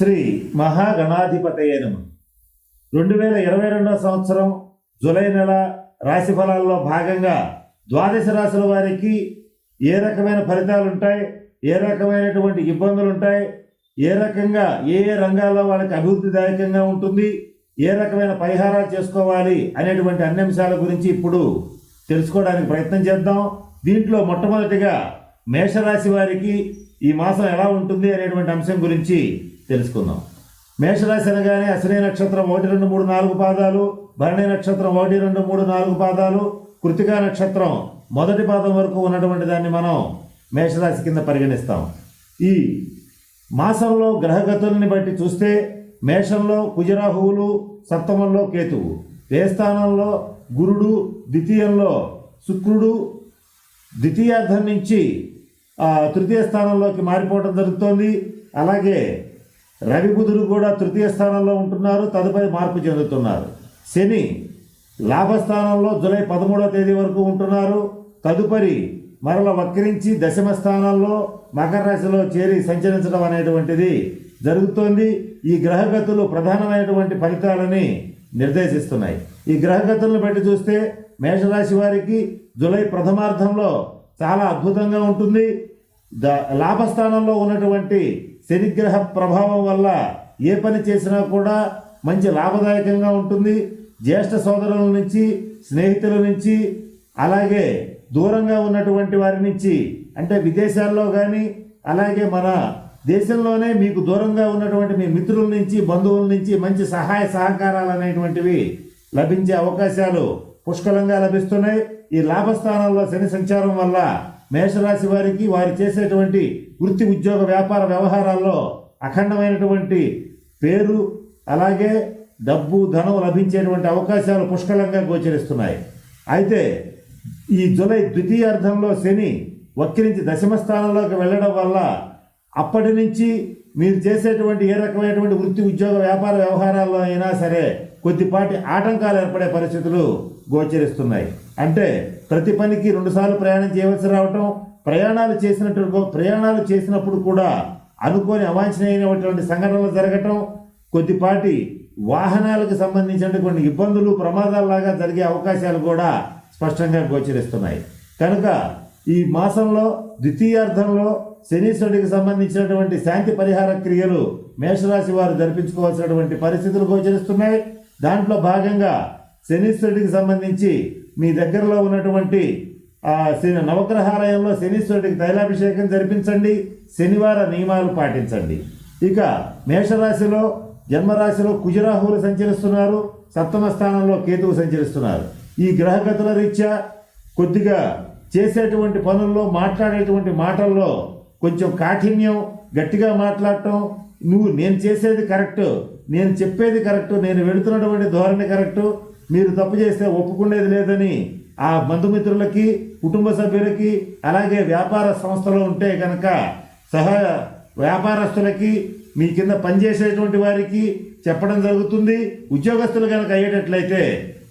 శ్రీ మహాగణాధిపతయ నమ. రెండు వేల ఇరవై రెండవ సంవత్సరం జూలై నెల రాశి ఫలాల్లో భాగంగా ద్వాదశ రాశుల వారికి ఏ రకమైన ఫలితాలు ఉంటాయి ఏ రకమైనటువంటి ఇబ్బందులు ఉంటాయి ఏ రకంగా ఏ ఏ రంగాల్లో వాళ్ళకి అభివృద్ధిదాయకంగా ఉంటుంది ఏ రకమైన పరిహారాలు చేసుకోవాలి అనేటువంటి అన్ని అంశాల గురించి ఇప్పుడు తెలుసుకోవడానికి ప్రయత్నం చేద్దాం. దీంట్లో మొట్టమొదటిగా మేషరాశి వారికి ఈ మాసం ఎలా ఉంటుంది అనేటువంటి అంశం గురించి తెలుసుకుందాం. మేషరాశి అనగానే అశ్విని నక్షత్రం ఒకటి రెండు మూడు నాలుగు పాదాలు భరణి నక్షత్రం ఒకటి రెండు మూడు నాలుగు పాదాలు కృతికా నక్షత్రం మొదటి పాదం వరకు ఉన్నటువంటి దాన్ని మనం మేషరాశి కింద పరిగణిస్తాం. ఈ మాసంలో గ్రహగతుల్ని బట్టి చూస్తే మేషంలో కుజరాహువులు సప్తమంలో కేతువు ఏ స్థానంలో గురుడు ద్వితీయంలో శుక్రుడు ద్వితీయార్థం నుంచి తృతీయ స్థానంలోకి మారిపోవడం జరుగుతోంది. అలాగే రవి బుధుడు కూడా తృతీయ స్థానంలో ఉంటున్నారు తదుపరి మార్పు చెందుతున్నారు. శని లాభస్థానంలో జూలై పదమూడవ తేదీ వరకు ఉంటున్నారు. తదుపరి మరల వక్రించి దశమ స్థానంలో మకర రాశిలో చేరి సంచరించడం అనేటువంటిది జరుగుతోంది. ఈ గ్రహగతులు ప్రధానమైనటువంటి ఫలితాలని నిర్దేశిస్తున్నాయి. ఈ గ్రహగతులను బట్టి చూస్తే మేషరాశి వారికి జూలై ప్రథమార్థంలో చాలా అద్భుతంగా ఉంటుంది. ద లాభస్థానంలో ఉన్నటువంటి శనిగ్రహ ప్రభావం వల్ల ఏ పని చేసినా కూడా మంచి లాభదాయకంగా ఉంటుంది. జ్యేష్ఠ సోదరుల నుంచి స్నేహితుల నుంచి అలాగే దూరంగా ఉన్నటువంటి వారి నుంచి అంటే విదేశాల్లో కానీ అలాగే మన దేశంలోనే మీకు దూరంగా ఉన్నటువంటి మీ మిత్రుల నుంచి బంధువుల నుంచి మంచి సహాయ సహకారాలు అనేటువంటివి లభించే అవకాశాలు పుష్కలంగా లభిస్తున్నాయి. ఈ లాభస్థానంలో శని సంచారం వల్ల మేషరాశి వారికి వారు చేసేటువంటి వృత్తి ఉద్యోగ వ్యాపార వ్యవహారాల్లో అఖండమైనటువంటి పేరు అలాగే డబ్బు ధనం లభించేటువంటి అవకాశాలు పుష్కలంగా గోచరిస్తున్నాయి. అయితే ఈ జూలై ద్వితీయార్థంలో శని వక్రించి దశమ స్థానంలోకి వెళ్ళడం వల్ల అప్పటి నుంచి మీరు చేసేటువంటి ఏ రకమైనటువంటి వృత్తి ఉద్యోగ వ్యాపార వ్యవహారాల్లో అయినా సరే కొద్దిపాటి ఆటంకాలు ఏర్పడే పరిస్థితులు గోచరిస్తున్నాయి. అంటే ప్రతి పనికి రెండుసార్లు ప్రయాణం చేయవలసి రావటం ప్రయాణాలు చేసినట్టు ప్రయాణాలు చేసినప్పుడు కూడా అనుకోని అవాంఛనీయమైనటువంటి సంఘటనలు జరగటం కొద్దిపాటి వాహనాలకు సంబంధించిన కొన్ని ఇబ్బందులు ప్రమాదాల్లాగా జరిగే అవకాశాలు కూడా స్పష్టంగా గోచరిస్తున్నాయి. కనుక ఈ మాసంలో ద్వితీయార్థంలో శనీశ్వరుడికి సంబంధించినటువంటి శాంతి పరిహార క్రియలు మేషరాశి వారు జరిపించుకోవాల్సినటువంటి పరిస్థితులు గోచరిస్తున్నాయి. దాంట్లో భాగంగా శనీశ్వరుడికి సంబంధించి మీ దగ్గరలో ఉన్నటువంటి శని నవగ్రహాలయంలో శనీశ్వరుడికి తైలాభిషేకం జరిపించండి శనివార నియమాలు పాటించండి. ఇక మేషరాశిలో జన్మరాశిలో కుజరాహువులు సంచరిస్తున్నారు సప్తమ స్థానంలో కేతువు సంచరిస్తున్నారు. ఈ గ్రహగతుల రీత్యా కొద్దిగా చేసేటువంటి పనుల్లో మాట్లాడేటువంటి మాటల్లో కొంచెం కాఠిన్యం గట్టిగా మాట్లాడటం నువ్వు నేను చేసేది కరెక్ట్ నేను చెప్పేది కరెక్ట్ నేను వెళుతున్నటువంటి ధోరణి కరెక్టు మీరు తప్పు చేస్తే ఒప్పుకునేది లేదని ఆ బంధుమిత్రులకి కుటుంబ సభ్యులకి అలాగే వ్యాపార సంస్థలు ఉంటే కనుక సహా వ్యాపారస్తులకి మీ కింద పనిచేసేటువంటి వారికి చెప్పడం జరుగుతుంది. ఉద్యోగస్తులు కనుక అయ్యేటట్లయితే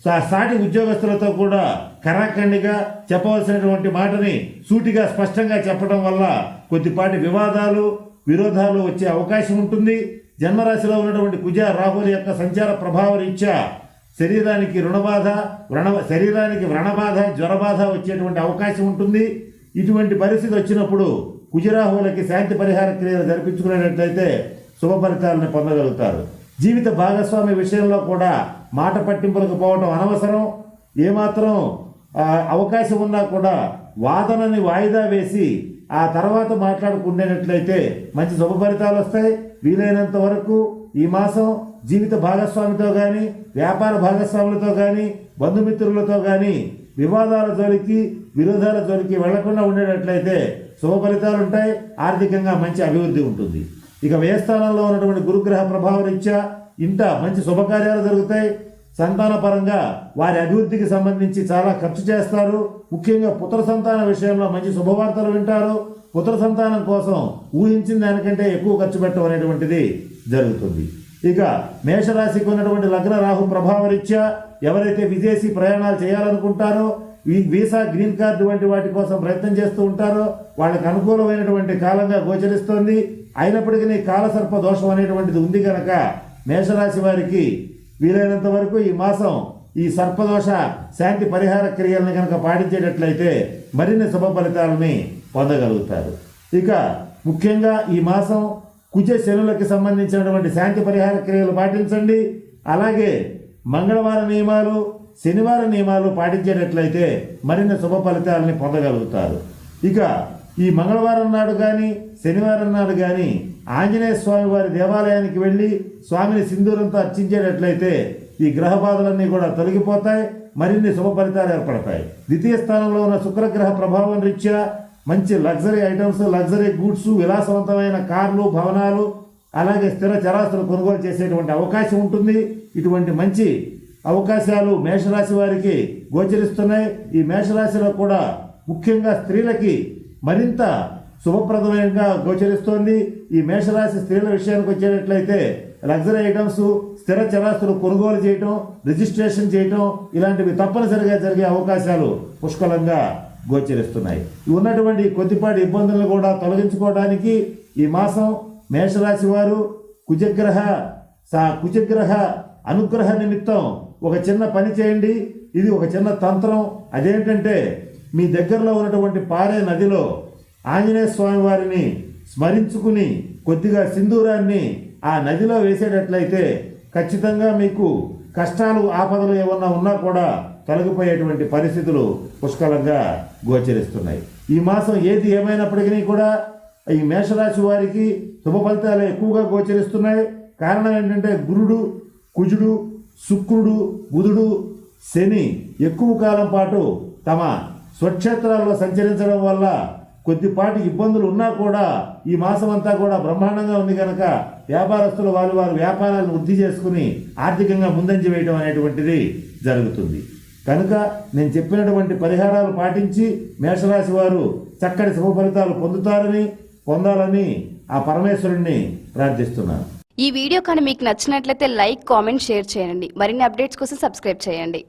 సాటి ఉద్యోగస్తులతో కూడా కరాఖండిగా చెప్పవలసినటువంటి మాటని సూటిగా స్పష్టంగా చెప్పడం వల్ల కొద్దిపాటి వివాదాలు విరోధాలు వచ్చే అవకాశం ఉంటుంది. జన్మరాశిలో ఉన్నటువంటి కుజ రాహుల్ యొక్క సంచార ప్రభావ రీత్యా శరీరానికి రుణబాధ వ్రణ శరీరానికి వ్రణబాధ జ్వరబాధ వచ్చేటువంటి అవకాశం ఉంటుంది. ఇటువంటి పరిస్థితి వచ్చినప్పుడు కుజరాహువులకి శాంతి పరిహార క్రియలు జరిపించుకునేటట్లయితే శుభ ఫలితాలను పొందగలుగుతారు. జీవిత భాగస్వామి విషయంలో కూడా మాట పట్టింపులకు పోవటం అనవసరం. ఏమాత్రం అవకాశం ఉన్నా కూడా వాదనని వాయిదా వేసి ఆ తర్వాత మాట్లాడుకునేటట్లయితే మంచి శుభ ఫలితాలు వస్తాయి. వీలైనంత వరకు ఈ మాసం జీవిత భాగస్వామితో కానీ వ్యాపార భాగస్వాములతో కానీ బంధుమిత్రులతో కానీ వివాదాల జోలికి విరోధాల జోలికి వెళ్ళకుండా ఉండేటట్లయితే శుభ ఫలితాలు ఉంటాయి ఆర్థికంగా మంచి అభివృద్ధి ఉంటుంది. ఇక వ్యయస్థానంలో ఉన్నటువంటి గురుగ్రహ ప్రభావం రీత్యా ఇంట మంచి శుభకార్యాలు జరుగుతాయి. సంతాన పరంగా వారి అభివృద్ధికి సంబంధించి చాలా ఖర్చు చేస్తారు. ముఖ్యంగా పుత్ర సంతాన విషయంలో మంచి శుభవార్తలు వింటారు. పుత్ర సంతానం కోసం ఊహించిన దానికంటే ఎక్కువ ఖర్చు పెట్టడం అనేటువంటిది జరుగుతుంది. ఇక మేషరాశికి ఉన్నటువంటి లగ్న రాహు ప్రభావరీత్యా ఎవరైతే విదేశీ ప్రయాణాలు చేయాలనుకుంటారో ఈ వీసా గ్రీన్ కార్డు వంటి వాటి కోసం ప్రయత్నం చేస్తూ ఉంటారో వాళ్ళకి అనుకూలమైనటువంటి కాలంగా గోచరిస్తోంది. అయినప్పటికీ కాలసర్ప దోషం అనేటువంటిది ఉంది కనుక మేషరాశి వారికి వీలైనంత వరకు ఈ మాసం ఈ సర్పదోష శాంతి పరిహార క్రియలను కనుక పాటించేటట్లయితే మరిన్ని శుభ ఫలితాలని పొందగలుగుతారు. ఇక ముఖ్యంగా ఈ మాసం కుజశనులకు సంబంధించినటువంటి శాంతి పరిహార క్రియలు పాటించండి. అలాగే మంగళవార నియమాలు శనివార నియమాలు పాటించేటట్లయితే మరిన్ని శుభ ఫలితాలని పొందగలుగుతారు. ఇక ఈ మంగళవారం నాడు కానీ శనివారం నాడు కానీ ఆంజనేయ స్వామి వారి దేవాలయానికి వెళ్ళి స్వామిని సింధూరంతో అర్చించేటట్లయితే ఈ గ్రహ బాధలన్నీ కూడా తొలగిపోతాయి మరిన్ని శుభ ఫలితాలు ఏర్పడతాయి. ద్వితీయ స్థానంలో ఉన్న శుక్రగ్రహ ప్రభావం రీత్యా మంచి లగ్జరీ ఐటమ్స్ లగ్జరీ గూడ్స్ విలాసవంతమైన కార్లు భవనాలు అలాగే స్థిర చరాస్తులు కొనుగోలు చేసేటువంటి అవకాశం ఉంటుంది. ఇటువంటి మంచి అవకాశాలు మేషరాశి వారికి గోచరిస్తున్నాయి. ఈ మేషరాశిలో కూడా ముఖ్యంగా స్త్రీలకి మరింత శుభప్రదమైనగా గోచరిస్తోంది. ఈ మేషరాశి స్త్రీల విషయానికి వచ్చేటట్లయితే లగ్జరీ ఐటమ్స్ స్థిర చరాస్తులు కొనుగోలు చేయటం రిజిస్ట్రేషన్ చేయటం ఇలాంటివి తప్పనిసరిగా జరిగే అవకాశాలు పుష్కలంగా గోచరిస్తున్నాయి. ఉన్నటువంటి కొద్దిపాటి ఇబ్బందులను కూడా తొలగించుకోవడానికి ఈ మాసం మేషరాశి వారు కుజగ్రహ సా కుజగ్రహ అనుగ్రహ నిమిత్తం ఒక చిన్న పని చేయండి. ఇది ఒక చిన్న తంత్రం. అదేంటంటే మీ దగ్గరలో ఉన్నటువంటి పారే నదిలో ఆంజనేయ స్వామి వారిని స్మరించుకుని కొద్దిగా సింధూరాన్ని ఆ నదిలో వేసేటట్లయితే ఖచ్చితంగా మీకు కష్టాలు ఆపదలు ఏమన్నా ఉన్నా కూడా తొలగిపోయేటువంటి పరిస్థితులు పుష్కలంగా గోచరిస్తున్నాయి. ఈ మాసం ఏది ఏమైనప్పటికీ కూడా ఈ మేషరాశి వారికి శుభ ఫలితాలు ఎక్కువగా గోచరిస్తున్నాయి. కారణం ఏంటంటే గురుడు కుజుడు శుక్రుడు బుధుడు శని ఎక్కువ కాలం పాటు తమ స్వక్షేత్రాల్లో సంచరించడం వల్ల కొద్దిపాటి ఇబ్బందులు ఉన్నా కూడా ఈ మాసం అంతా కూడా బ్రహ్మాండంగా ఉంది కనుక వ్యాపారస్తులు వారు వారు వ్యాపారాలను వృద్ధి చేసుకుని ఆర్థికంగా ముందంజ వేయడం అనేటువంటిది జరుగుతుంది. కనుక నేను చెప్పినటువంటి పరిహారాలు పాటించి మేషరాశి వారు చక్కటి శుభ ఫలితాలు పొందుతారని పొందాలని ఆ పరమేశ్వరుణ్ణి ప్రార్థిస్తున్నాను. ఈ వీడియో కానీ మీకు నచ్చినట్లయితే లైక్ కామెంట్ షేర్ చేయండి. మరిన్ని అప్డేట్స్ కోసం సబ్స్క్రైబ్ చేయండి.